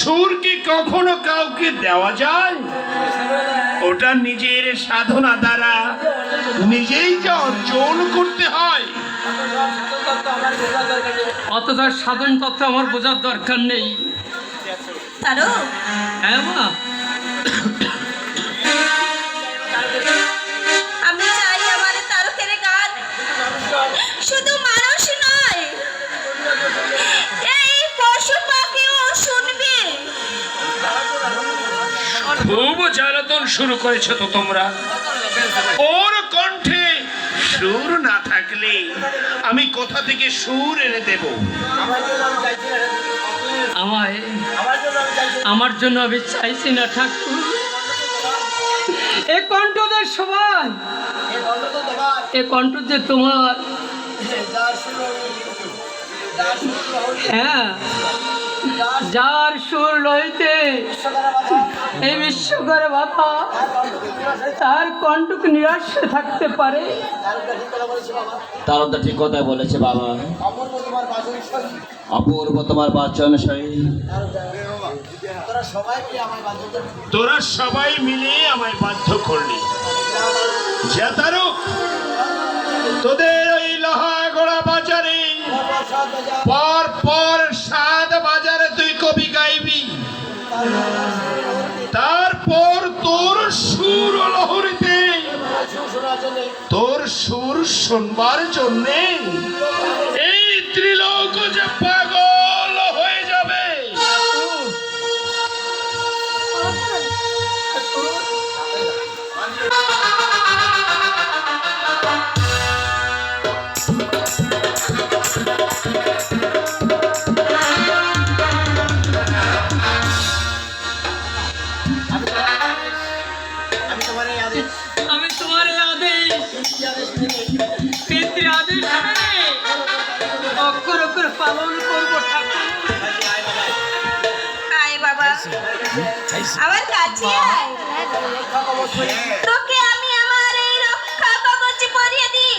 সুর কি কখনো কাউকে দেওয়া যায়? ওটা নিজের সাধনা দ্বারা নিজেই যা অর্জন করতে হয়। অতটা সাধন তত্ত্ব আমার বোঝার দরকার নেই। হ্যাঁ মা। জ্বালাতন শুরু করেছ তো তোমরা? ওর কণ্ঠে সুর না থাকলে আমি কোথা থেকে সুর এনে দেব। আমায় আমার জন্য আমি চাইছি না ঠাকুর। এ কণ্ঠদের সবাই এ কণ্ঠ যে তোমার। হ্যাঁ যার সুর লইতে এই বিশ্বকর বাবা তার কণ্ঠকে নিরাশ থাকতে পারে। তার তো ঠিক কথা বলেছে বাবা। অপূর্ব তোমার বাচন সহি তোরা সবাই মিলে আমায় বাধ্য করলি। যা তারক তোদের ওই লোহাগড়া বাজারে। পর পর সাত বাজারে তুই কবি গাইবি। তোর সুর শুনবার জন্যে এই ত্রিলোক যে পাগল হয়ে যাবে। পিতৃ আদেশ মেনে অক্ষর অক্ষর পালন করব ঠাকুর। আয় বাবা। আমার কাছে আয়। তোকে আমি আমার এই রক্ষা কবচ পরিয়ে দিই।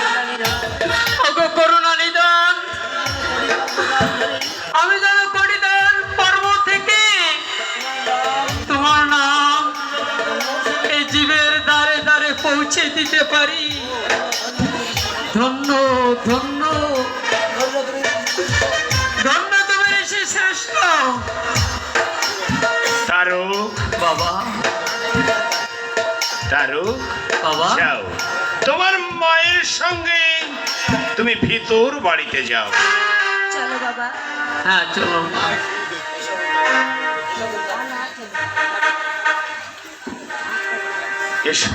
পৌঁছে দিতে পারি। ধন্য ধন্য। ধন্য তুমি ঋষি শ্রেষ্ঠ। তারক বাবা। তারক বাবা। যাও। তোমার মায়ের সঙ্গে তুমি ভিতর বাড়িতে যাও। চলো বাবা। হ্যাঁ চলো। এসো।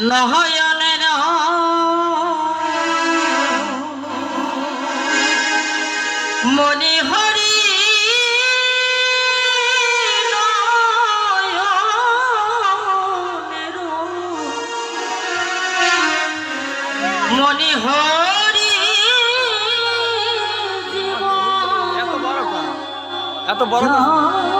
নয়নের মনি হরি মনে হরি এত বড় এত বড়